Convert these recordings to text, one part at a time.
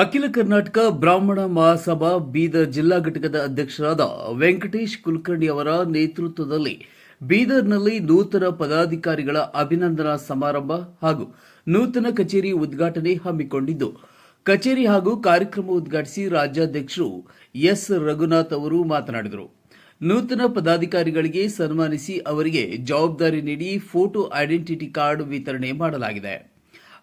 ಅಖಿಲ ಕರ್ನಾಟಕ ಬ್ರಾಹ್ಮಣ ಮಹಾಸಭಾ ಬೀದರ್ ಜಿಲ್ಲಾ ಘಟಕದ ಅಧ್ಯಕ್ಷರಾದ ವೆಂಕಟೇಶ್ ಕುಲಕರ್ಣಿ ಅವರ ನೇತೃತ್ವದಲ್ಲಿ ಬೀದರ್ನಲ್ಲಿ ನೂತನ ಪದಾಧಿಕಾರಿಗಳ ಅಭಿನಂದನಾ ಸಮಾರಂಭ ಹಾಗೂ ನೂತನ ಕಚೇರಿ ಉದ್ಘಾಟನೆ ಹಮ್ಮಿಕೊಂಡಿದ್ದು, ಕಚೇರಿ ಹಾಗೂ ಕಾರ್ಯಕ್ರಮ ಉದ್ಘಾಟಿಸಿ ರಾಜ್ಯಾಧ್ಯಕ್ಷರು ಎಸ್. ರಘುನಾಥ್ ಅವರು ಮಾತನಾಡಿದರು. ನೂತನ ಪದಾಧಿಕಾರಿಗಳಿಗೆ ಸನ್ಮಾನಿಸಿ ಅವರಿಗೆ ಜವಾಬ್ದಾರಿ ನೀಡಿ ಫೋಟೋ ಐಡೆಂಟಿಟಿ ಕಾರ್ಡ್ ವಿತರಣೆ ಮಾಡಲಾಗಿದೆ.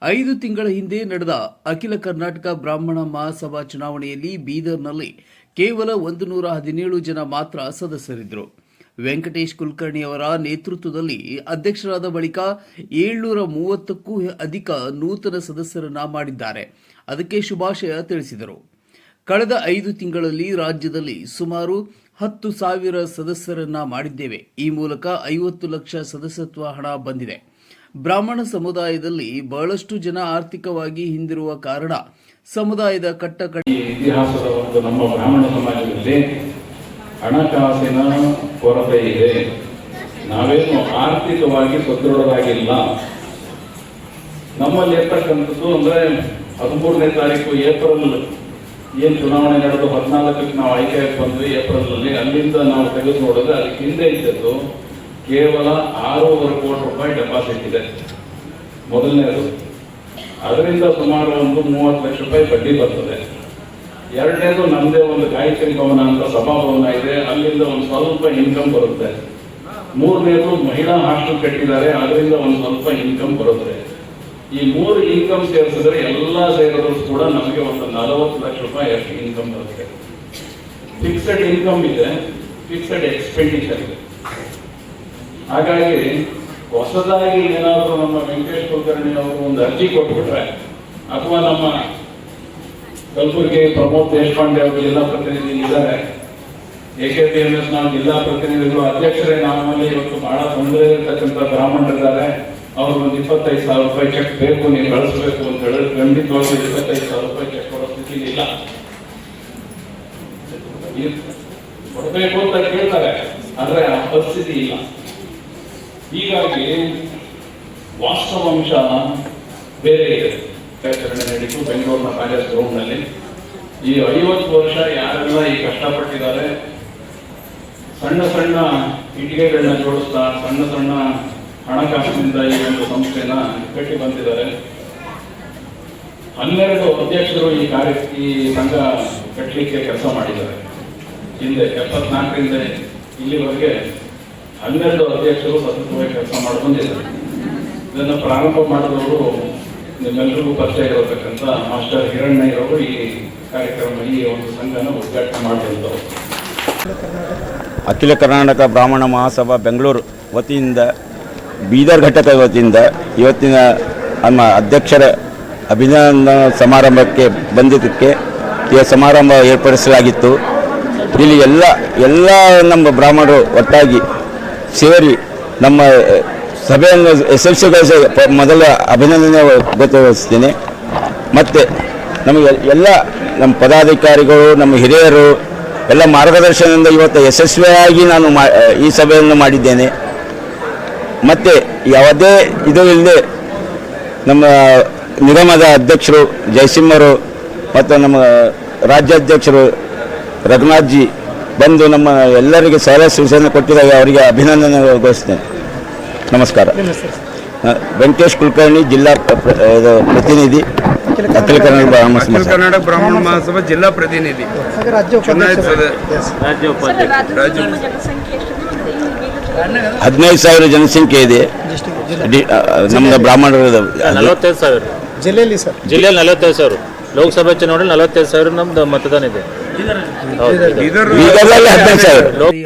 ಐದು ತಿಂಗಳ ಹಿಂದೆ ನಡೆದ ಅಖಿಲ ಕರ್ನಾಟಕ ಬ್ರಾಹ್ಮಣ ಮಹಾಸಭಾ ಚುನಾವಣೆಯಲ್ಲಿ ಬೀದರ್ನಲ್ಲಿ ಕೇವಲ ಒಂದು ನೂರ ಹದಿನೇಳು ಜನ ಮಾತ್ರ ಸದಸ್ಯರಿದ್ದರು. ವೆಂಕಟೇಶ್ ಕುಲಕರ್ಣಿ ಅವರ ನೇತೃತ್ವದಲ್ಲಿ ಅಧ್ಯಕ್ಷರಾದ ಬಳಿಕ ಏಳ್ನೂರ ಮೂವತ್ತಕ್ಕೂ ಅಧಿಕ ನೂತನ ಸದಸ್ಯರನ್ನ ಮಾಡಿದ್ದಾರೆ. ಅದಕ್ಕೆ ಶುಭಾಶಯ ತಿಳಿಸಿದರು. ಕಳೆದ ಐದು ತಿಂಗಳಲ್ಲಿ ರಾಜ್ಯದಲ್ಲಿ ಸುಮಾರು ಹತ್ತು ಸಾವಿರ ಸದಸ್ಯರನ್ನ ಮಾಡಿದ್ದೇವೆ. ಈ ಮೂಲಕ ಐವತ್ತು ಲಕ್ಷ ಸದಸ್ಯತ್ವ ಹಣ ಬಂದಿದೆ. ಬ್ರಾಹ್ಮಣ ಸಮುದಾಯದಲ್ಲಿ ಬಹಳಷ್ಟು ಜನ ಆರ್ಥಿಕವಾಗಿ ಹಿಂದಿರುವ ಕಾರಣ ಸಮುದಾಯದ ಕಟ್ಟ ಇತಿಹಾಸದ ಒಂದು ನಮ್ಮ ಬ್ರಾಹ್ಮಣ ಸಮಾಜದಲ್ಲಿ ಹಣಕಾಸಿನ ಕೊರತೆ ಇದೆ. ನಾವೇನು ಆರ್ಥಿಕವಾಗಿ ಸದೃಢರಾಗಿಲ್ಲ. ನಮ್ಮಲ್ಲಿ ಇರ್ತಕ್ಕಂಥದ್ದು ಅಂದ್ರೆ ಹದಿಮೂರನೇ ತಾರೀಕು ಏಪ್ರಿಲ್ ಏನು ಚುನಾವಣೆ ನಡೆದು ಹದಿನಾಲ್ಕಕ್ಕೆ ನಾವು ಆಯ್ಕೆಯಾಗಿ ಬಂದ್ವಿ ಏಪ್ರಿಲ್ನಲ್ಲಿ, ಅಲ್ಲಿಂದ ನಾವು ತೆಗೆದು ನೋಡಿದ್ರೆ ಅದಕ್ಕೆ ಹಿಂದೆ ಇದ್ದದ್ದು ಕೇವಲ ಆರೂವರೆ ಕೋಟಿ ರೂಪಾಯಿ ಡೆಪಾಸಿಟ್ ಇದೆ. ಮೊದಲನೇದು. ಅದರಿಂದ ಸುಮಾರು ಒಂದು ಮೂವತ್ತು ಲಕ್ಷ ರೂಪಾಯಿ ಬಡ್ಡಿ ಬರ್ತದೆ. ಎರಡನೇದು ನಮ್ಮದೇ ಒಂದು ಗಾಯತ್ರಿ ಭವನ ಅಂತ ಸಭಾಭವನ ಇದೆ. ಅಲ್ಲಿಂದ ಒಂದು ಸ್ವಲ್ಪ ಇನ್ಕಮ್ ಬರುತ್ತೆ. ಮೂರನೇದು, ಮಹಿಳಾ ಹಾಸ್ಟೆಲ್ ಕಟ್ಟಿದ್ದಾರೆ. ಅದರಿಂದ ಒಂದು ಸ್ವಲ್ಪ ಇನ್ಕಮ್ ಬರುತ್ತೆ. ಈ ಮೂರು ಇನ್ಕಮ್ ಸೇರಿಸಿದ್ರೆ ಎಲ್ಲ ಸೇರಿದ್ರು ಕೂಡ ನಮಗೆ ಒಂದು ನಲವತ್ತು ಲಕ್ಷ ರೂಪಾಯಿ ಅಷ್ಟು ಇನ್ಕಮ್ ಬರುತ್ತೆ. ಫಿಕ್ಸೆಡ್ ಇನ್ಕಮ್ ಇದೆ. ಫಿಕ್ಸೆಡ್ ಎಕ್ಸ್ಪೆಂಡಿಚರ್ ಇದೆ. ಹಾಗಾಗಿ ಹೊಸದಾಗಿ ಏನಾದರೂ ನಮ್ಮ ವೆಂಕಟೇಶ್ ಕುಲಕರ್ಣಿ ಅವರು ಒಂದು ಅರ್ಜಿ ಕೊಟ್ಬಿಟ್ರೆ, ಅಥವಾ ನಮ್ಮ ಕಲಬುರಗಿ ಪ್ರಮೋದ್ ದೇಶಪಾಂಡೆ ಅವರು ಜಿಲ್ಲಾ ಪ್ರತಿನಿಧಿ ಇದ್ದಾರೆ, ಎ ಕೆ ಎಂ ಎಸ್ ನಾವು ಜಿಲ್ಲಾ ಪ್ರತಿನಿಧಿಗಳು ಅಧ್ಯಕ್ಷರೇ, ನಮ್ಮಲ್ಲಿ ಇವತ್ತು ಬಹಳ ತೊಂದರೆ ಇರತಕ್ಕಂಥ ಬ್ರಾಹ್ಮಣರಿದ್ದಾರೆ. ಅವ್ರಿಗೆ ಒಂದು ಇಪ್ಪತ್ತೈದು ಸಾವಿರ ರೂಪಾಯಿ ಚೆಕ್ ಬೇಕು, ನೀವು ಕಳಿಸ್ಬೇಕು ಅಂತ ಹೇಳಿದ್ರೆ ಖಂಡಿತವಾಗಿ ಇಪ್ಪತ್ತೈದು ಸಾವಿರ ರೂಪಾಯಿ ಚೆಕ್ ಕೊಡೋ ಸ್ಥಿತಿ ಇಲ್ಲ. ಕೊಡ್ಬೇಕು ಅಂತ ಕೇಳ್ತಾರೆ, ಆದರೆ ಆ ಪರಿಸ್ಥಿತಿ ಇಲ್ಲ. ಹೀಗಾಗಿ ವಾಸ್ತವಾಂಶ ಬೇರೆ ಇದೆ. ಕಾರ್ಯಾಚರಣೆ ನಡೀತು. ಬೆಂಗಳೂರಿನ ಕಾಲೇಜ್ ಗ್ರೌಂಡ್ನಲ್ಲಿ. ಈ ಐವತ್ತು ವರ್ಷ ಯಾರೆಲ್ಲ ಈ ಕಷ್ಟಪಟ್ಟಿದ್ದಾರೆ? ಸಣ್ಣ ಸಣ್ಣ ಇಟ್ಟಿಗೆಗಳನ್ನ ಜೋಡಿಸ್ತಾ, ಸಣ್ಣ ಸಣ್ಣ ಹಣಕಾಸಿನಿಂದ ಈ ಒಂದು ಸಂಸ್ಥೆನ ಕಟ್ಟಿ ಬಂದಿದ್ದಾರೆ. ಹನ್ನೆರಡು ಅಧ್ಯಕ್ಷರು ಈ ಕಾರ್ಯ, ಈ ಸಂಘ ಕಟ್ಟಲಿಕ್ಕೆ ಕೆಲಸ ಮಾಡಿದ್ದಾರೆ. ಹಿಂದೆ ಎಪ್ಪತ್ನಾಲ್ಕರಿಂದ ಇಲ್ಲಿವರೆಗೆ ಹನ್ನೆರಡು ಅಧ್ಯಕ್ಷರು ಸತತವಾಗಿ ಕೆಲಸ ಮಾಡಿಕೊಂಡಿದ್ದಾರೆ. ಇದನ್ನು ಪ್ರಾರಂಭ ಮಾಡಿದವರು ನಿಮ್ಮೆಲ್ಲರಿಗೂ ಪರಿಚಯ ಇರತಕ್ಕಂಥ ಮಾಸ್ಟರ್ ಹಿರಣ್ಣಯ್ಯರವರು ಈ ಕಾರ್ಯಕ್ರಮ ಈ ಒಂದು ಸಂಘನ ಉದ್ಘಾಟನೆ ಮಾಡಿದಂಥವ್ರು. ಅಖಿಲ ಕರ್ನಾಟಕ ಬ್ರಾಹ್ಮಣ ಮಹಾಸಭಾ ಬೆಂಗಳೂರು ವತಿಯಿಂದ, ಬೀದರ್ ಘಟಕ ವತಿಯಿಂದ ಇವತ್ತಿನ ನಮ್ಮ ಅಧ್ಯಕ್ಷರ ಅಭಿನಂದನಾ ಸಮಾರಂಭಕ್ಕೆ ಬಂದಿದ್ದಕ್ಕೆ ಈ ಸಮಾರಂಭ ಏರ್ಪಡಿಸಲಾಗಿತ್ತು. ಇಲ್ಲಿ ಎಲ್ಲ ಎಲ್ಲ ನಮ್ಮ ಬ್ರಾಹ್ಮಣರು ಒಟ್ಟಾಗಿ ಸೇರಿ ನಮ್ಮ ಸಭೆಯನ್ನು ಯಶಸ್ವಿಗೊಳಿಸ ಮೊದಲ ಅಭಿನಂದನೆ ಗೊತ್ತುವಹಿಸ್ತೇನೆ ಮತ್ತು ನಮಗೆ ಎಲ್ಲ ನಮ್ಮ ಪದಾಧಿಕಾರಿಗಳು, ನಮ್ಮ ಹಿರಿಯರು, ಎಲ್ಲ ಮಾರ್ಗದರ್ಶನದಿಂದ ಇವತ್ತು ಯಶಸ್ವಿಯಾಗಿ ನಾನು ಮಾ ಈ ಸಭೆಯನ್ನು ಮಾಡಿದ್ದೇನೆ. ಮತ್ತು ಯಾವುದೇ ಇದು ಇಲ್ಲದೆ ನಮ್ಮ ನಿಗಮದ ಅಧ್ಯಕ್ಷರು ಜಯಸಿಂಹರು ಮತ್ತು ನಮ್ಮ ರಾಜ್ಯಾಧ್ಯಕ್ಷರು ರಘುನಾಥ್ಜಿ ಬಂದು ನಮ್ಮ ಎಲ್ಲರಿಗೆ ಸಾಲ ಸೂಚನೆ ಕೊಟ್ಟಿದ್ದಾರೆ ಅವರಿಗೆ ಅಭಿನಂದನೆ ಘೋಷಿಸ್ತೇನೆ. ನಮಸ್ಕಾರ. ವೆಂಕಟೇಶ್ ಕುಲಕರ್ಣಿ ಜಿಲ್ಲಾ ಪ್ರತಿನಿಧಿ. ಅಖಿಲ ಕನ್ನಡ ಬ್ರಾಹ್ಮಣ ಅಖಿಲ ಕರ್ನಾಟಕ ಬ್ರಾಹ್ಮಣ ಮಹಾಸಭಾ ಜಿಲ್ಲಾ ಪ್ರತಿನಿಧಿ. ಚುನಾಯಿತ ಹದಿನೈದು ಸಾವಿರ ಜನಸಂಖ್ಯೆ ಇದೆ. ನಮ್ಮದು ಬ್ರಾಹ್ಮಣರ ನಲವತ್ತೈದು ಸಾವಿರ. ಜಿಲ್ಲೆಯಲ್ಲಿ ಸರ್. ಜಿಲ್ಲೆಯಲ್ಲಿ ನಲವತ್ತೈದು ಸಾವಿರ. ಲೋಕಸಭೆ ಚುನಾವಣೆ ನಲವತ್ತೈದು ಸಾವಿರ ನಮ್ದು ಮತದಾನ ಇದೆ.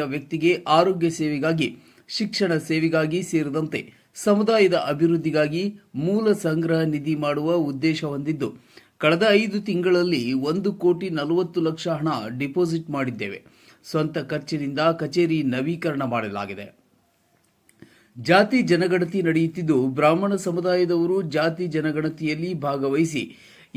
ವ್ಯಕ್ತಿಗೆ ಆರೋಗ್ಯ ಸೇವೆಗಾಗಿ ಶಿಕ್ಷಣ ಸೇವೆಗಾಗಿ ಸೇರಿದಂತೆ ಸಮುದಾಯದ ಅಭಿವೃದ್ಧಿಗಾಗಿ ಮೂಲ ಸಂಗ್ರಹ ನಿಧಿ ಮಾಡುವ ಉದ್ದೇಶ ಹೊಂದಿದ್ದು ಕಳೆದ ಐದು ತಿಂಗಳಲ್ಲಿ ಒಂದು ಕೋಟಿ ನಲವತ್ತು ಲಕ್ಷ ಹಣ ಡಿಪಾಸಿಟ್ ಮಾಡಿದ್ದೇವೆ. ಸ್ವಂತ ಖರ್ಚಿನಿಂದ ಕಚೇರಿ ನವೀಕರಣ ಮಾಡಲಾಗಿದೆ. ಜಾತಿ ಜನಗಣತಿ ನಡೆಯುತ್ತಿದ್ದು ಬ್ರಾಹ್ಮಣ ಸಮುದಾಯದವರು ಜಾತಿ ಜನಗಣತಿಯಲ್ಲಿ ಭಾಗವಹಿಸಿ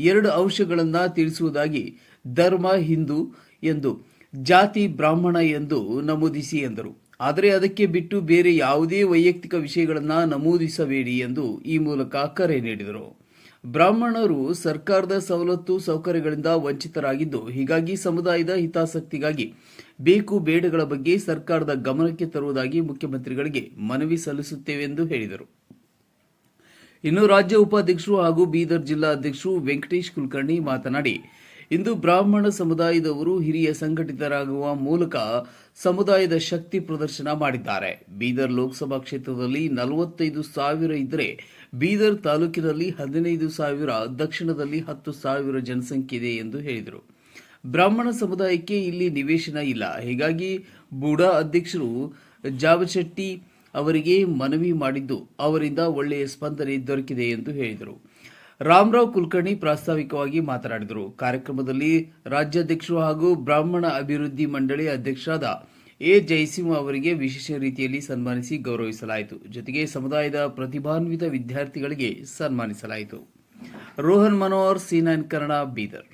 ಎರಡು ಅಂಶಗಳನ್ನು ತಿಳಿಸುವುದಾಗಿ ಧರ್ಮ ಹಿಂದೂ ಎಂದು, ಜಾತಿ ಬ್ರಾಹ್ಮಣ ಎಂದು ನಮೂದಿಸಿ ಎಂದರು. ಆದರೆ ಅದಕ್ಕೆ ಬಿಟ್ಟು ಬೇರೆ ಯಾವುದೇ ವೈಯಕ್ತಿಕ ವಿಷಯಗಳನ್ನು ನಮೂದಿಸಬೇಡಿ ಎಂದು ಈ ಮೂಲಕ ಕರೆ ನೀಡಿದರು. ಬ್ರಾಹ್ಮಣರು ಸರ್ಕಾರದ ಸವಲತ್ತು ಸೌಕರ್ಯಗಳಿಂದ ವಂಚಿತರಾಗಿದ್ದು, ಹೀಗಾಗಿ ಸಮುದಾಯದ ಹಿತಾಸಕ್ತಿಗಾಗಿ ಬೇಕು ಬೇಡಗಳ ಬಗ್ಗೆ ಸರ್ಕಾರದ ಗಮನಕ್ಕೆ ತರುವುದಾಗಿ ಮುಖ್ಯಮಂತ್ರಿಗಳಿಗೆ ಮನವಿ ಸಲ್ಲಿಸುತ್ತೇವೆ ಎಂದು ಹೇಳಿದರು. ಇನ್ನು ರಾಜ್ಯ ಉಪಾಧ್ಯಕ್ಷರು ಹಾಗೂ ಬೀದರ್ ಜಿಲ್ಲಾ ಅಧ್ಯಕ್ಷರು ವೆಂಕಟೇಶ್ ಕುಲಕರ್ಣಿ ಮಾತನಾಡಿ, ಇಂದು ಬ್ರಾಹ್ಮಣ ಸಮುದಾಯದವರು ಹಿರಿಯ ಸಂಘಟಿತರಾಗುವ ಮೂಲಕ ಸಮುದಾಯದ ಶಕ್ತಿ ಪ್ರದರ್ಶನ ಮಾಡಿದ್ದಾರೆ. ಬೀದರ್ ಲೋಕಸಭಾ ಕ್ಷೇತ್ರದಲ್ಲಿ ನಲವತ್ತೈದು ಸಾವಿರ ಇದ್ದರೆ ಬೀದರ್ ತಾಲೂಕಿನಲ್ಲಿ ಹದಿನೈದು ಸಾವಿರ, ದಕ್ಷಿಣದಲ್ಲಿ ಹತ್ತು ಸಾವಿರ ಜನಸಂಖ್ಯೆ ಇದೆ ಎಂದು ಹೇಳಿದರು. ಬ್ರಾಹ್ಮಣ ಸಮುದಾಯಕ್ಕೆ ಇಲ್ಲಿ ನಿವೇಶನ ಇಲ್ಲ. ಹೀಗಾಗಿ ಬುಡಾ ಅಧ್ಯಕ್ಷರು ಜಾವಶೆಟ್ಟಿ ಅವರಿಗೆ ಮನವಿ ಮಾಡಿದ್ದು, ಅವರಿಂದ ಒಳ್ಳೆಯ ಸ್ಪಂದನೆ ದೊರಕಿದೆ ಎಂದು ಹೇಳಿದರು. ರಾಮರಾವ್ ಕುಲಕರ್ಣಿ ಪ್ರಾಸ್ತಾವಿಕವಾಗಿ ಮಾತನಾಡಿದರು. ಕಾರ್ಯಕ್ರಮದಲ್ಲಿ ರಾಜ್ಯಾಧ್ಯಕ್ಷರು ಹಾಗೂ ಬ್ರಾಹ್ಮಣ ಅಭಿವೃದ್ಧಿ ಮಂಡಳಿ ಅಧ್ಯಕ್ಷರಾದ ಎ. ಜಯಸಿಂಹ ಅವರಿಗೆ ವಿಶೇಷ ರೀತಿಯಲ್ಲಿ ಸನ್ಮಾನಿಸಿ ಗೌರವಿಸಲಾಯಿತು. ಜೊತೆಗೆ ಸಮುದಾಯದ ಪ್ರತಿಭಾನ್ವಿತ ವಿದ್ಯಾರ್ಥಿಗಳಿಗೆ ಸನ್ಮಾನಿಸಲಾಯಿತು. Rohan Manohar, C nine Kannada, Bidar.